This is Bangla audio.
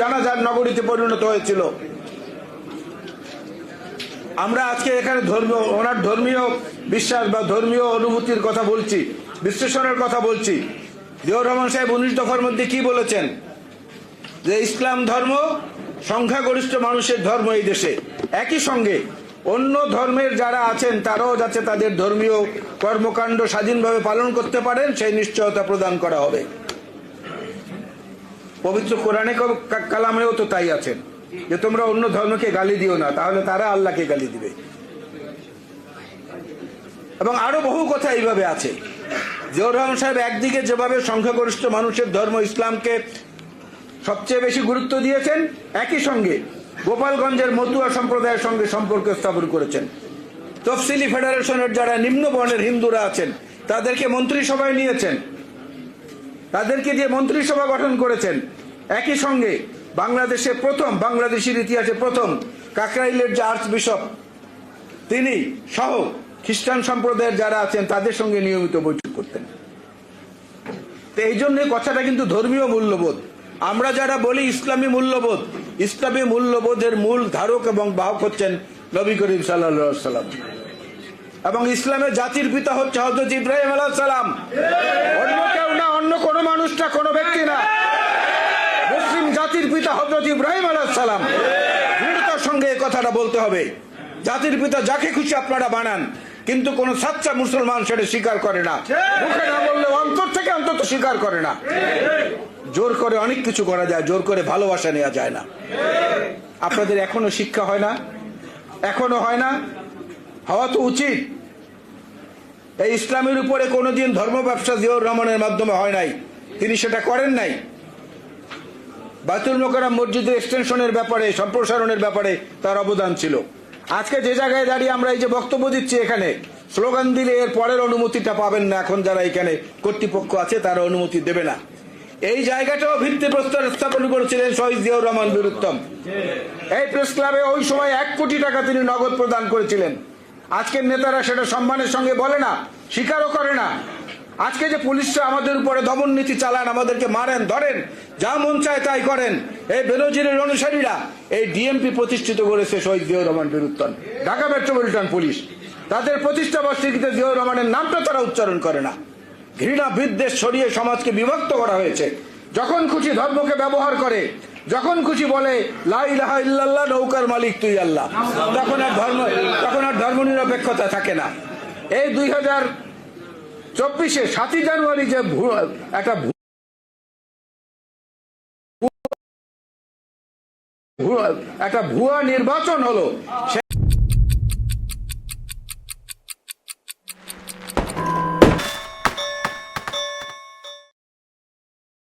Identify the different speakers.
Speaker 1: জানাজার নগরীতে পরিণত হয়েছিল। আমরা আজকে এখানে ধর্মীয়, ওনার ধর্মীয় বিশ্বাস বা ধর্মীয় অনুভূতির কথা বলছি, বিশ্লেষণের কথা বলছি। জিয়াউর রহমান সাহেব উনিশ দফার মধ্যে কি বলেছেন? যে ইসলাম ধর্ম সংখ্যাগরিষ্ঠ মানুষের ধর্ম এই দেশে। একই সঙ্গে অন্য ধর্মের যারা আছেন, তারাও যাতে তাদের ধর্মীয় কর্মকাণ্ড স্বাধীনভাবে পালন করতে পারেন, সেই নিশ্চয়তা প্রদান করা হবে। পবিত্র কোরআনে কালামেও তো তাই আছেন যে তোমরা অন্য ধর্মকে গালি দিও না, তাহলে তারা আল্লাহকে গালি দিবে। এবং আরও বহু কথা এইভাবে আছে। জিয়াউর রহমান সাহেব একদিকে যেভাবে সংখ্যাগরিষ্ঠ মানুষের ধর্ম ইসলামকে সবচেয়ে বেশি গুরুত্ব দিয়েছেন, একই সঙ্গে গোপালগঞ্জের মতুয়া সম্প্রদায়ের সঙ্গে সম্পর্ক স্থাপন করেছেন। তফসিলি ফেডারেশনের যারা নিম্ন বর্ণের হিন্দুরা আছেন, তাদেরকে মন্ত্রিসভায় নিয়েছেন। তাদেরকে দিয়ে মন্ত্রিসভা গঠন করেছেন। একই সঙ্গে বাংলাদেশে প্রথম, বাংলাদেশের ইতিহাসে প্রথম কাকরাইলের যে আর্চ বিশপ তিনি সহ খ্রিস্টান সম্প্রদায়ের যারা আছেন, তাদের সঙ্গে নিয়মিত বৈঠক করতেন। তো এই জন্য কথাটা কিন্তু ধর্মীয় মূল্যবোধ। আমরা যারা বলি ইসলামী মূল্যবোধ, ইসলামী মূল্যবোধের মূল ধারক এবং বাহক হচ্ছেন নবী করিম সাল্লা সাল্লাম এবং ইসলামের জাতির পিতা হচ্ছে হজরত ইব্রাহিম আলাহ সালাম অন্য কেউ না অন্য কোনো মানুষটা কোনো ব্যক্তি না মুসলিম জাতির পিতা হজরত ইব্রাহিম সালাম। দৃঢ়তার সঙ্গে কথাটা বলতে হবে। জাতির পিতা যাকে খুশি আপনারা বানান, কিন্তু কোন সাচ্চা মুসলমান সেটা স্বীকার করে না। মুখে না বললে অন্তর থেকে অন্তত স্বীকার করে না। জোর করে অনেক কিছু করা যায়, জোর করে ভালোবাসা নেওয়া যায় না। আপনাদের এখনও শিক্ষা হয় না? এখনও হয় না? হওয়া তো উচিত। এই ইসলামের উপরে কোনোদিন ধর্ম ব্যবসা জিয়াউর রহমানের মাধ্যমে হয় নাই। তিনি সেটা করেন নাই। বাতুল মোকারাম মসজিদের এক্সটেনশনের ব্যাপারে, সম্প্রসারণের ব্যাপারে তার অবদান ছিল। আজকে যে জায়গায় দাঁড়িয়ে আমরা এই যে বক্তব্য দিচ্ছি এখানে, স্লোগান দিলে এর পরের অনুমতিটা পাবেন না এখন যারা এখানে কর্তৃপক্ষ আছে, তারা অনুমতি দেবে না। এই জায়গাটাও ভিত্তি প্রস্তর স্থাপন করেছিলেন শহীদ জিয়াউর রহমান বীরুত্তম। এই প্রেস ক্লাবে ওই সময় এক কোটি টাকা তিনি নগদ প্রদান করেছিলেন। আজকের নেতারা সেটা সম্মানের সঙ্গে বলে না, স্বীকারও করে না। আজকে যে পুলিশরা আমাদের উপরে দমন নীতি চালান, আমাদেরকে মারেন, ধরেন, যা মন চায় তাই করেন, এই বেনজিরের অনুসারীরা, এই ডিএমপি প্রতিষ্ঠিত করেছে শহীদ জিয়াউর রহমান বীরুত্তম ঢাকা মেট্রোপলিটন পুলিশ, তাদের প্রতিষ্ঠা বার্ষিকীতে জিয়াউর রহমানের নামটা তারা উচ্চারণ করে না। ঘৃণা, বিদ্বেষ ছড়িয়ে সমাজকে বিভক্ত করা হয়েছে। যখন খুশি ধর্মকে ব্যবহার করে, যখন খুশি বলে, লা ইলাহা ইল্লাল্লাহ, নৌকার মালিক তুই আল্লাহ। তখন আর ধর্ম, তখন আর ধর্ম নিরপেক্ষতা থাকে না। এই দুই হাজার চব্বিশে সাতই জানুয়ারি যে একটা একটা ভুয়া নির্বাচন হলো